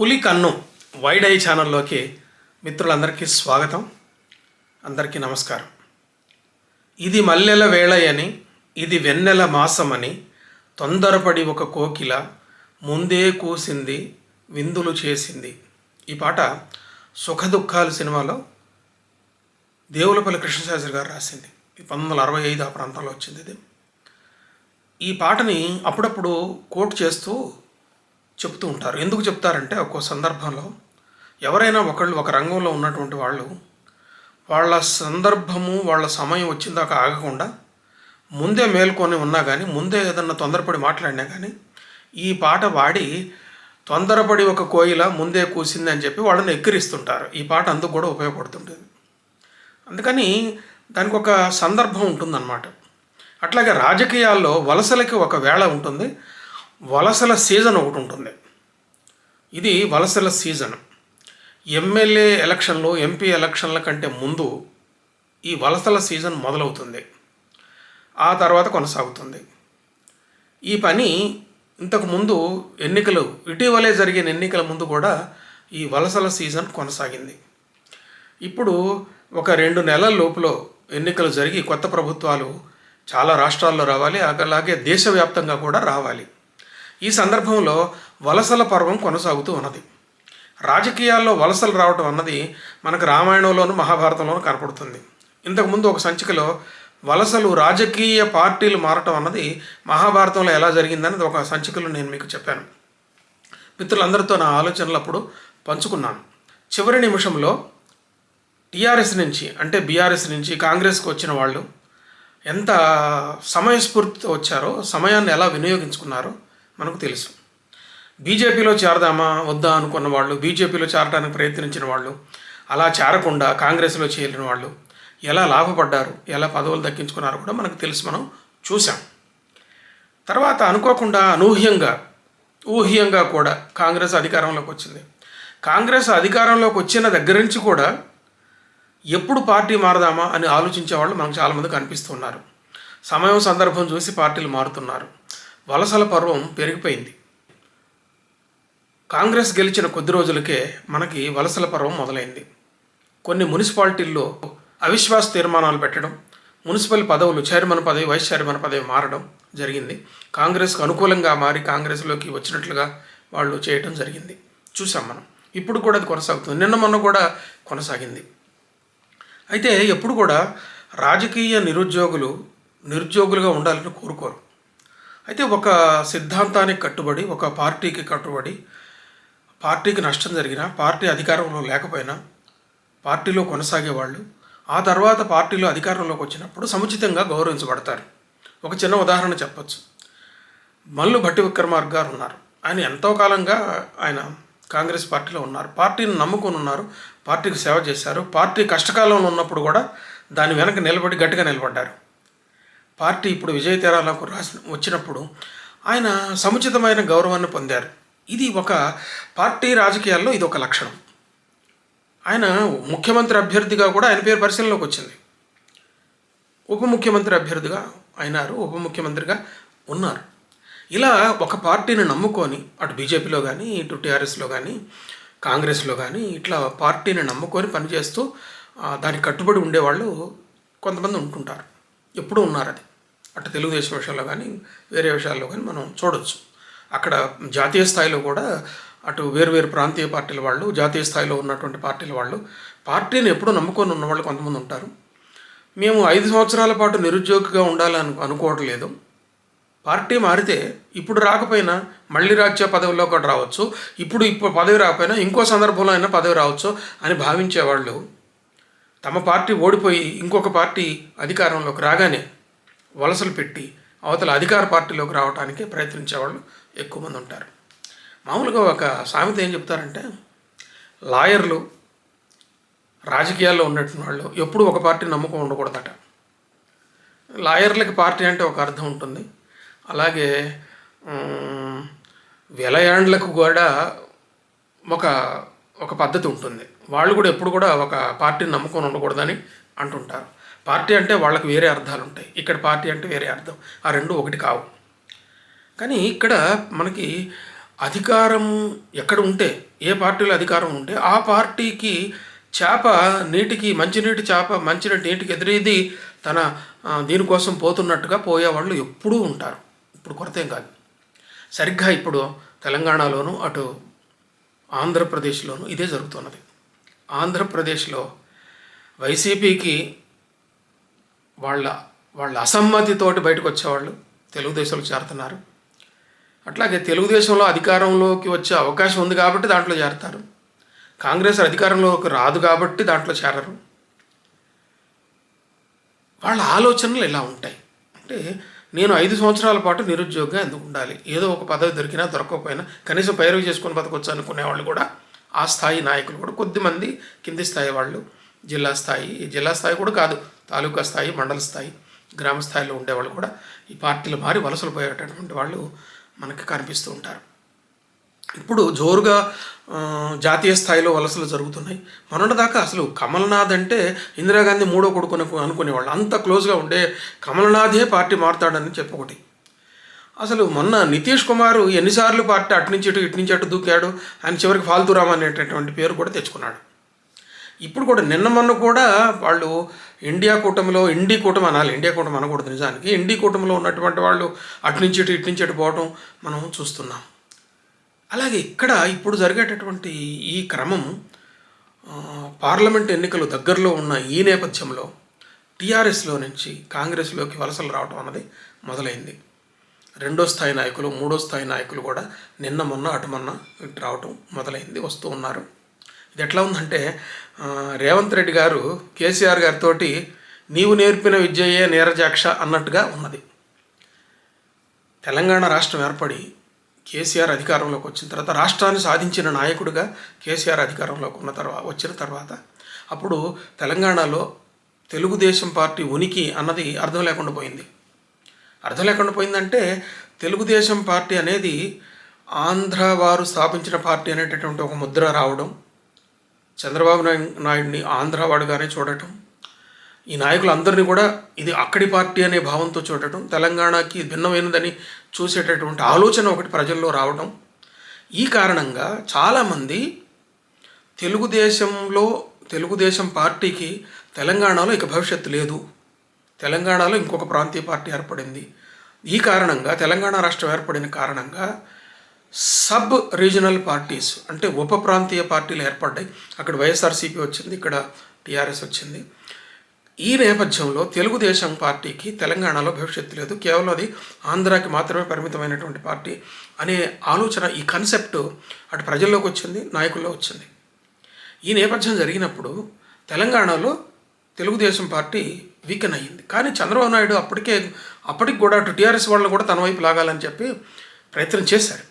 పులి కన్ను wide I ఛానల్లోకి మిత్రులందరికీ స్వాగతం. అందరికీ నమస్కారం. ఇది మల్లెల వేళయని ఇది వెన్నెల మాసమని తొందరపడి ఒక కోకిల ముందే కూసింది విందులు చేసింది. ఈ పాట సుఖదుఖాలు సినిమాలో దేవులపల్లి కృష్ణశాస్త్రి గారు రాసింది. పంతొమ్మిది వందల అరవై ఐదు ఆ ప్రాంతంలో వచ్చింది ఇది. ఈ పాటని అప్పుడప్పుడు కోట్ చేస్తూ చెప్తూ ఉంటారు. ఎందుకు చెప్తారంటే ఒక్కో సందర్భంలో ఎవరైనా ఒకళ్ళు ఒక రంగంలో ఉన్నటువంటి వాళ్ళు వాళ్ళ సందర్భము వాళ్ళ సమయం వచ్చిందాక ఆగకుండా ముందే మేల్కొని ఉన్నా కానీ ముందే ఏదన్నా తొందరపడి మాట్లాడినా కానీ ఈ పాట వాడి తొందరపడి ఒక కోయిల ముందే కూసింది అని చెప్పి వాళ్ళని ఎక్కిరిస్తుంటారు. ఈ పాట అందుకు కూడా ఉపయోగపడుతుంటుంది. అందుకని దానికి ఒక సందర్భం ఉంటుందన్నమాట. అట్లాగే రాజకీయాల్లో వలసలకి ఒక వేళ ఉంటుంది. వలసల సీజన్ ఒకటి ఉంటుంది. ఇది వలసల సీజన్. ఎమ్మెల్యే ఎలక్షన్లు ఎంపీ ఎలక్షన్ల కంటే ముందు ఈ వలసల సీజన్ మొదలవుతుంది. ఆ తర్వాత కొనసాగుతుంది. ఈ పని ఇంతకుముందు ఎన్నికలు ఇటీవలే జరిగిన ఎన్నికల ముందు కూడా ఈ వలసల సీజన్ కొనసాగింది. ఇప్పుడు ఒక రెండు నెలల లోపులో ఎన్నికలు జరిగి కొత్త ప్రభుత్వాలు చాలా రాష్ట్రాల్లో రావాలి. అలాగే దేశవ్యాప్తంగా కూడా రావాలి. ఈ సందర్భంలో వలసల పర్వం కొనసాగుతూ ఉన్నది. రాజకీయాల్లో వలసలు రావటం అన్నది మనకు రామాయణంలోను మహాభారతంలోనూ కనపడుతుంది. ఇంతకుముందు ఒక సంచికలో వలసలు రాజకీయ పార్టీలు మారటం అన్నది మహాభారతంలో ఎలా జరిగిందనేది ఒక సంచికలో నేను మీకు చెప్పాను. మిత్రులందరితో నా ఆలోచనలు అప్పుడు పంచుకున్నాను. చివరి నిమిషంలో టీఆర్ఎస్ నుంచి అంటే బీఆర్ఎస్ నుంచి కాంగ్రెస్కి వచ్చిన వాళ్ళు ఎంత సమయస్ఫూర్తితో వచ్చారో సమయాన్ని ఎలా వినియోగించుకున్నారో మనకు తెలుసు. బీజేపీలో చేరదామా? వద్దా అనుకున్న వాళ్ళు బీజేపీలో చేరడానికి ప్రయత్నించిన వాళ్ళు అలా చేరకుండా కాంగ్రెస్లో చేరిన వాళ్ళు ఎలా లాభపడ్డారు ఎలా పదవులు దక్కించుకున్నారో కూడా మనకు తెలుసు మనం చూసాం తర్వాత అనుకోకుండా అనూహ్యంగా ఊహ్యంగా కూడా కాంగ్రెస్ అధికారంలోకి వచ్చింది. కాంగ్రెస్ అధికారంలోకి వచ్చిన దగ్గర నుంచి కూడా ఎప్పుడు పార్టీ మారదామా అని ఆలోచించే వాళ్ళు మనకు చాలామంది కనిపిస్తున్నారు సమయం సందర్భం చూసి పార్టీలు మారుతున్నారు. వలసల పర్వం పెరిగిపోయింది. కాంగ్రెస్ గెలిచిన కొద్ది రోజులకే మనకి వలసల పర్వం మొదలైంది. కొన్ని మున్సిపాలిటీల్లో అవిశ్వాస తీర్మానాలు పెట్టడం మున్సిపల్ పదవులు చైర్మన్ పదవి వైస్ చైర్మన్ పదవి మారడం జరిగింది. కాంగ్రెస్కు అనుకూలంగా మారి కాంగ్రెస్లోకి వచ్చినట్లుగా వాళ్ళు చేయటం జరిగింది. చూసాం మనం. ఇప్పుడు కూడా అది కొనసాగుతుంది. నిన్న మొన్న కూడా కొనసాగింది. అయితే ఎప్పుడు కూడా రాజకీయ నిరుద్యోగులు నిరుద్యోగులుగా ఉండాలని కోరుకోరు. అయితే ఒక సిద్ధాంతానికి కట్టుబడి ఒక పార్టీకి కట్టుబడి పార్టీకి నష్టం జరిగినా పార్టీ అధికారంలో లేకపోయినా పార్టీలో కొనసాగేవాళ్ళు ఆ తర్వాత పార్టీలో అధికారంలోకి వచ్చినప్పుడు సముచితంగా గౌరవించబడతారు. ఒక చిన్న ఉదాహరణ చెప్పచ్చు. మల్లు భట్టి విక్రమార్క గారు ఉన్నారు. ఆయన ఎంతో కాలంగా ఆయన కాంగ్రెస్ పార్టీలో ఉన్నారు. పార్టీని నమ్ముకొని ఉన్నారు. పార్టీకి సేవ చేశారు. పార్టీ కష్టకాలంలో ఉన్నప్పుడు కూడా దాని వెనక నిలబడి గట్టిగా నిలబడ్డారు. పార్టీ ఇప్పుడు విజయ తీరాలకు రాసి వచ్చినప్పుడు ఆయన సముచితమైన గౌరవాన్ని పొందారు. ఇది ఒక పార్టీ రాజకీయాల్లో ఇది ఒక లక్షణం. ఆయన ముఖ్యమంత్రి అభ్యర్థిగా కూడా ఆయన పేరు పరిశీలనలోకి వచ్చింది. ఉప ముఖ్యమంత్రి అభ్యర్థిగా అయినారు ఉప ముఖ్యమంత్రిగా ఉన్నారు. ఇలా ఒక పార్టీని నమ్ముకొని అటు బీజేపీలో కానీ ఇటు టీఆర్ఎస్లో కానీ కాంగ్రెస్లో కానీ ఇట్లా పార్టీని నమ్ముకొని పనిచేస్తూ దానికి కట్టుబడి ఉండేవాళ్ళు కొంతమంది ఉంటుంటారు. ఎప్పుడూ ఉన్నారు అది అటు తెలుగుదేశం విషయంలో కానీ వేరే విషయాల్లో కానీ మనం చూడొచ్చు. అక్కడ జాతీయ స్థాయిలో కూడా అటు వేరు వేరు ప్రాంతీయ పార్టీల వాళ్ళు జాతీయ స్థాయిలో ఉన్నటువంటి పార్టీల వాళ్ళు పార్టీని ఎప్పుడూ నమ్ముకొని ఉన్నవాళ్ళు కొంతమంది ఉంటారు. మేము ఐదు సంవత్సరాల పాటు నిరుద్యోగిగా ఉండాలని అనుకోవట్లేదు పార్టీ మారితే ఇప్పుడు రాకపోయినా మళ్ళీ రాజ్య పదవిలో కూడా రావచ్చు. ఇప్పుడు ఇప్పుడు పదవి రాకపోయినా ఇంకో సందర్భంలో అయినా పదవి రావచ్చు అని భావించేవాళ్ళు తమ పార్టీ ఓడిపోయి ఇంకొక పార్టీ అధికారంలోకి రాగానే వలసలు పెట్టి అవతల అధికార పార్టీలోకి రావడానికి ప్రయత్నించేవాళ్ళు ఎక్కువ మంది ఉంటారు. మామూలుగా ఒక సామెత ఏం చెప్తారంటే లాయర్లు రాజకీయాల్లో ఉన్నటువంటి వాళ్ళు ఎప్పుడూ ఒక పార్టీ నమ్మకం ఉండకూడదట. లాయర్లకి పార్టీ అంటే ఒక అర్థం ఉంటుంది. అలాగే విలయాండ్లకు వెలయాండ్లకు కూడా ఒక ఒక పద్ధతి ఉంటుంది. వాళ్ళు కూడా ఎప్పుడు కూడా ఒక పార్టీని నమ్ముకొని ఉండకూడదని అంటుంటారు. పార్టీ అంటే వాళ్ళకి వేరే అర్థాలు ఉంటాయి. ఇక్కడ పార్టీ అంటే వేరే అర్థం. ఆ రెండు ఒకటి కావు. కానీ ఇక్కడ మనకి అధికారం ఎక్కడ ఉంటే ఏ పార్టీలో అధికారం ఉంటే ఆ పార్టీకి చేప నీటికి మంచినీటి చేప మంచినీటి నీటికి ఎదురేది తన దీనికోసం పోతున్నట్టుగా పోయేవాళ్ళు ఎప్పుడూ ఉంటారు. ఇప్పుడు కొరత ఏం కాదు. సరిగ్గా ఇప్పుడు తెలంగాణలోను అటు ఆంధ్రప్రదేశ్లోనూ ఇదే జరుగుతున్నది. ఆంధ్రప్రదేశ్లో వైసీపీకి వాళ్ళ వాళ్ళ అసమ్మతితోటి బయటకు వచ్చేవాళ్ళు తెలుగుదేశంలో చేరుతున్నారు. అట్లాగే తెలుగుదేశంలో అధికారంలోకి వచ్చే అవకాశం ఉంది కాబట్టి దాంట్లో చేరతారు. కాంగ్రెస్ అధికారంలోకి రాదు కాబట్టి దాంట్లో చేరరు. వాళ్ళ ఆలోచనలు ఇలా ఉంటాయి? అంటే నేను ఐదు సంవత్సరాల పాటు నిరుద్యోగంగా ఎందుకు ఉండాలి? ఏదో ఒక పదవి దొరికినా దొరకకపోయినా కనీసం పైరవి చేసుకొని బతకొచ్చు అనుకునే వాళ్ళు కూడా ఆ స్థాయి నాయకులు కూడా కొద్దిమంది కింది స్థాయి వాళ్ళు జిల్లా స్థాయి జిల్లా స్థాయి కూడా కాదు తాలూకా స్థాయి మండల స్థాయి గ్రామ స్థాయిలో ఉండేవాళ్ళు కూడా ఈ పార్టీలు మారి వలసలు పోయేటటువంటి వాళ్ళు మనకి కనిపిస్తూ ఉంటారు. ఇప్పుడు జోరుగా జాతీయ స్థాయిలో వలసలు జరుగుతున్నాయి. మొన్నటిదాకా అసలు కమల్నాథ్ అంటే ఇందిరాగాంధీ మూడో కొడుకుని అనుకునేవాళ్ళు. అంత క్లోజ్గా ఉండే కమల్నాథే పార్టీ మారుతాడని చెప్పొకటి. అసలు మొన్న నితీష్ కుమార్ ఎన్నిసార్లు పార్టీ అటు నుంచి ఇటు ఇటు నుంచి అటు దూకాడు ఆయన చివరికి ఫాల్తురామ్ అనేటటువంటి పేరు కూడా తెచ్చుకున్నాడు. ఇప్పుడు కూడా నిన్న మొన్న కూడా వాళ్ళు ఇండియా కూటమిలో ఇండి కూటమి అనాలి. ఇండియా కూటమి అనకూడదు నిజానికి. ఇండి కూటమిలో ఉన్నటువంటి వాళ్ళు అటు నుంచి ఇటు ఇటు నుంచి అటు పోవడం మనం చూస్తున్నాం. అలాగే ఇక్కడ ఇప్పుడు జరిగేటటువంటి ఈ క్రమం పార్లమెంట్ ఎన్నికలు దగ్గరలో ఉన్న ఈ నేపథ్యంలో టీఆర్ఎస్లో నుంచి కాంగ్రెస్లోకి వలసలు రావడం అన్నది మొదలైంది. రెండో స్థాయి నాయకులు మూడో స్థాయి నాయకులు కూడా నిన్న మొన్న అటు మొన్న ఇటు రావటం మొదలైంది వస్తూ ఉన్నారు. ఇది ఎట్లా ఉందంటే రేవంత్ రెడ్డి గారు కేసీఆర్ గారితో నీవు నేర్పిన విద్యయే నీరజాక్ష అన్నట్టుగా ఉన్నది. తెలంగాణ రాష్ట్రం ఏర్పడి కేసీఆర్ అధికారంలోకి వచ్చిన తర్వాత రాష్ట్రాన్ని సాధించిన నాయకుడిగా కేసీఆర్ అధికారంలోకి ఉన్న తర్వాత వచ్చిన తర్వాత అప్పుడు తెలంగాణలో తెలుగుదేశం పార్టీ ఉనికి అన్నది అర్థం లేకుండా పోయింది. అర్థం లేకుండా పోయిందంటే తెలుగుదేశం పార్టీ అనేది ఆంధ్ర వారు స్థాపించిన పార్టీ అనేటటువంటి ఒక ముద్ర రావడం చంద్రబాబు నాయుడిని ఆంధ్రవాడుగానే చూడటం ఈ నాయకులందరినీ కూడా ఇది అక్కడి పార్టీ అనే భావంతో చూడటం తెలంగాణకి భిన్నమైనదని చూసేటటువంటి ఆలోచన ఒకటి ప్రజల్లో రావడం ఈ కారణంగా చాలామంది తెలుగుదేశంలో తెలుగుదేశం పార్టీకి తెలంగాణలో ఇక భవిష్యత్తు లేదు. తెలంగాణలో ఇంకొక ప్రాంతీయ పార్టీ ఏర్పడింది. ఈ కారణంగా తెలంగాణ రాష్ట్రం ఏర్పడిన కారణంగా సబ్ రీజనల్ పార్టీస్ అంటే ఉప ప్రాంతీయ పార్టీలు ఏర్పడ్డాయి. అక్కడ వైఎస్ఆర్సీపీ వచ్చింది ఇక్కడ టీఆర్ఎస్ వచ్చింది. ఈ నేపథ్యంలో తెలుగుదేశం పార్టీకి తెలంగాణలో భవిష్యత్తు లేదు. కేవలం అది ఆంధ్రాకి మాత్రమే పరిమితమైనటువంటి పార్టీ అనే ఆలోచన ఈ కన్సెప్ట్ అటు ప్రజల్లోకి వచ్చింది నాయకుల్లో వచ్చింది. ఈ నేపథ్యం జరిగినప్పుడు తెలంగాణలో తెలుగుదేశం పార్టీ వీకెన్ అయ్యింది. కానీ చంద్రబాబు నాయుడు అప్పటికే అప్పటికి కూడా అటు టీఆర్ఎస్ వాళ్ళు కూడా తన వైపు లాగాలని చెప్పి ప్రయత్నం చేశారు.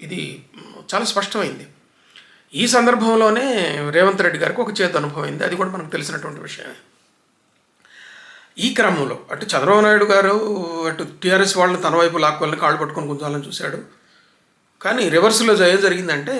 ఇది చాలా స్పష్టమైంది. ఈ సందర్భంలోనే రేవంత్ రెడ్డి గారికి ఒక చేతి అనుభవం అయింది. అది కూడా మనకు తెలిసినటువంటి విషయమే. ఈ క్రమంలో అటు చంద్రబాబు నాయుడు గారు అటు టీఆర్ఎస్ వాళ్ళని తన వైపు లాక్కోవాలని కాళ్ళు పట్టుకొని గుంజాలని చూశాడు. కానీ రివర్స్లో ఏం జరిగిందంటే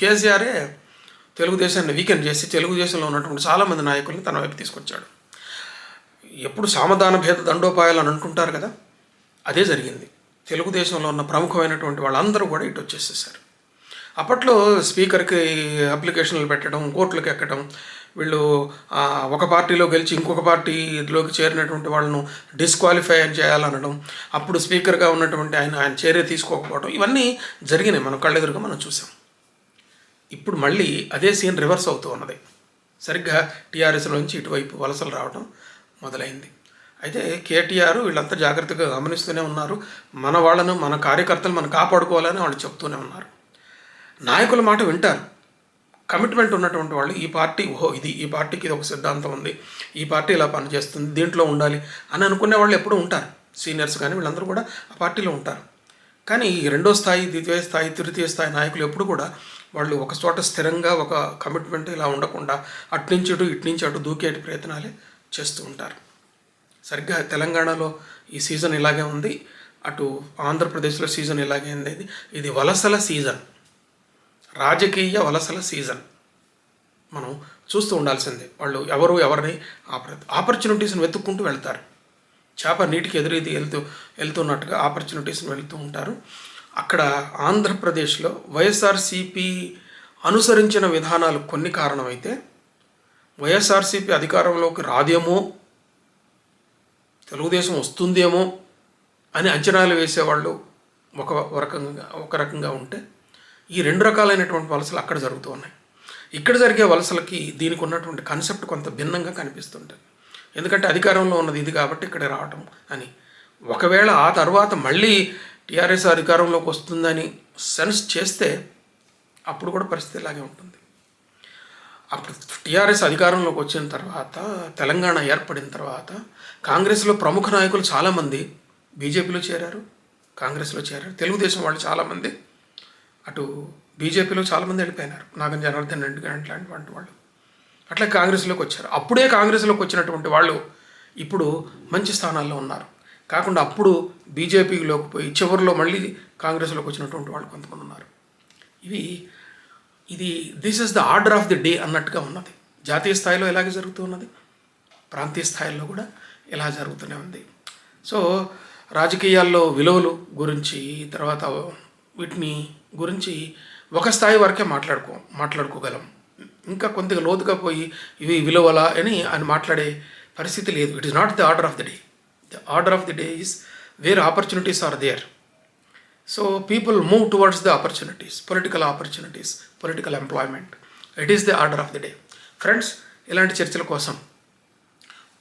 కేసీఆరే తెలుగుదేశాన్ని వీకెండ్ చేసి తెలుగుదేశంలో ఉన్నటువంటి చాలామంది నాయకుల్ని తన వైపు తీసుకొచ్చాడు. ఎప్పుడు సామధాన భేద దండోపాయాలు అని అంటుంటారు కదా అదే జరిగింది. తెలుగుదేశంలో ఉన్న ప్రముఖమైనటువంటి వాళ్ళందరూ కూడా ఇటు వచ్చేసేసారు. అప్పట్లో స్పీకర్కి అప్లికేషన్లు పెట్టడం కోర్టులకు ఎక్కడం వీళ్ళు ఒక పార్టీలో గెలిచి ఇంకొక పార్టీలోకి చేరినటువంటి వాళ్ళను డిస్క్వాలిఫై చేయాలనడం అప్పుడు స్పీకర్గా ఉన్నటువంటి ఆయన ఆయన చర్య తీసుకోకపోవడం ఇవన్నీ జరిగినాయి మనం కళ్ళెదురుగా మనం చూసాం. ఇప్పుడు మళ్ళీ అదే సీన్ రివర్స్ అవుతూ ఉన్నది. సరిగ్గా టీఆర్ఎస్ నుంచి ఇటువైపు వలసలు రావడం మొదలైంది. అయితే కేటీఆర్ వీళ్ళంతా జాగ్రత్తగా గమనిస్తూనే ఉన్నారు. మన వాళ్ళను మన కార్యకర్తలు మనం కాపాడుకోవాలని వాళ్ళు చెప్తూనే ఉన్నారు. నాయకుల మాట వింటారు. కమిట్మెంట్ ఉన్నటువంటి వాళ్ళు ఈ పార్టీ ఓహో ఇది ఈ పార్టీకి ఇది ఒక సిద్ధాంతం ఉంది. ఈ పార్టీ ఇలా పనిచేస్తుంది దీంట్లో ఉండాలి అని అనుకునే వాళ్ళు ఎప్పుడూ ఉంటారు. సీనియర్స్ కానీ వీళ్ళందరూ కూడా ఆ పార్టీలో ఉంటారు. కానీ ఈ రెండో స్థాయి ద్వితీయ స్థాయి తృతీయ స్థాయి నాయకులు ఎప్పుడు కూడా వాళ్ళు ఒక చోట స్థిరంగా ఒక కమిట్మెంట్ ఇలా ఉండకుండా అటు నుంచి ఇటు ఇటు నుంచి అటు దూకేటి ప్రయత్నాలే చేస్తూ ఉంటారు. సరిగ్గా తెలంగాణలో ఈ సీజన్ ఇలాగే ఉంది. అటు ఆంధ్రప్రదేశ్లో సీజన్ ఇలాగే ఉంది. ఇది వలసల సీజన్. రాజకీయ వలసల సీజన్. మనం చూస్తూ ఉండాల్సిందే. వాళ్ళు ఎవరు ఎవరిని ఆపర్ ఆపర్చునిటీస్ని వెతుక్కుంటూ వెళ్తారు. చేప నీటికి ఎదురైతే వెళ్తూ వెళ్తున్నట్టుగా ఆపర్చునిటీస్ని వెళ్తూ ఉంటారు. అక్కడ ఆంధ్రప్రదేశ్లో వైఎస్ఆర్సిపి అనుసరించిన విధానాలు కొన్ని కారణమైతే వైఎస్ఆర్సీపీ అధికారంలోకి రాదేమో తెలుగుదేశం వస్తుందేమో అని అంచనాలు వేసేవాళ్ళు ఒక రకంగా ఒక రకంగా ఉంటే ఈ రెండు రకాలైనటువంటి వలసలు అక్కడ జరుగుతూ ఉన్నాయి. ఇక్కడ జరిగే వలసలకి దీనికి ఉన్నటువంటి కాన్సెప్ట్ కొంత భిన్నంగా కనిపిస్తుంటుంది. ఎందుకంటే అధికారంలో ఉన్నది ఇది కాబట్టి ఇక్కడ రావటం అని. ఒకవేళ ఆ తర్వాత మళ్ళీ టీఆర్ఎస్ అధికారంలోకి వస్తుందని సెన్స్ చేస్తే అప్పుడు కూడా పరిస్థితి ఇలాగే ఉంటుంది. అప్పుడు టీఆర్ఎస్ అధికారంలోకి వచ్చిన తర్వాత తెలంగాణ ఏర్పడిన తర్వాత కాంగ్రెస్లో ప్రముఖ నాయకులు చాలామంది బీజేపీలో చేరారు కాంగ్రెస్లో చేరారు. తెలుగుదేశం వాళ్ళు చాలామంది అటు బీజేపీలో చాలామంది వెళ్ళిపోయినారు. నాగం జనార్దన్ రెడ్డి గారు లాంటి వాళ్ళు అట్లా కాంగ్రెస్లోకి వచ్చారు. అప్పుడే కాంగ్రెస్లోకి వచ్చినటువంటి వాళ్ళు ఇప్పుడు మంచి స్థానాల్లో ఉన్నారు. కాకుండా అప్పుడు బీజేపీలోకి పోయి చివరిలో మళ్ళీ కాంగ్రెస్లోకి వచ్చినటువంటి వాళ్ళు కొంతమంది ఉన్నారు. ఇవి ఇది this is the order of the day అన్నట్టుగా ఉన్నది. జాతీయ స్థాయిలో ఎలాగే జరుగుతూ ఉన్నది? ప్రాంతీయ స్థాయిలో కూడా ఇలా జరుగుతూనే ఉంది. సో రాజకీయాల్లో విలువలు గురించి తర్వాత వీటిని గురించి ఒక స్థాయి వరకే మాట్లాడుకో మాట్లాడుకోగలం. ఇంకా కొద్దిగా లోతుగా పోయి ఇవి విలువల అని ఆయన మాట్లాడే పరిస్థితి లేదు. It is not the order of the day the order of the day is where opportunities are there so people move towards the opportunities political opportunities political employment it is the order of the day friends ఇలాంటి చర్చల కోసం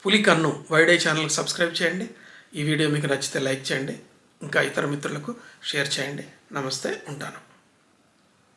పులి కన్ను వైడే ఛానల్కి subscribe చేయండి. ఈ video మీకు నచ్చితే లైక్ చేయండి. ఇంకా ఇతర మిత్రులకు షేర్ చేయండి. నమస్తే ఉంటాను.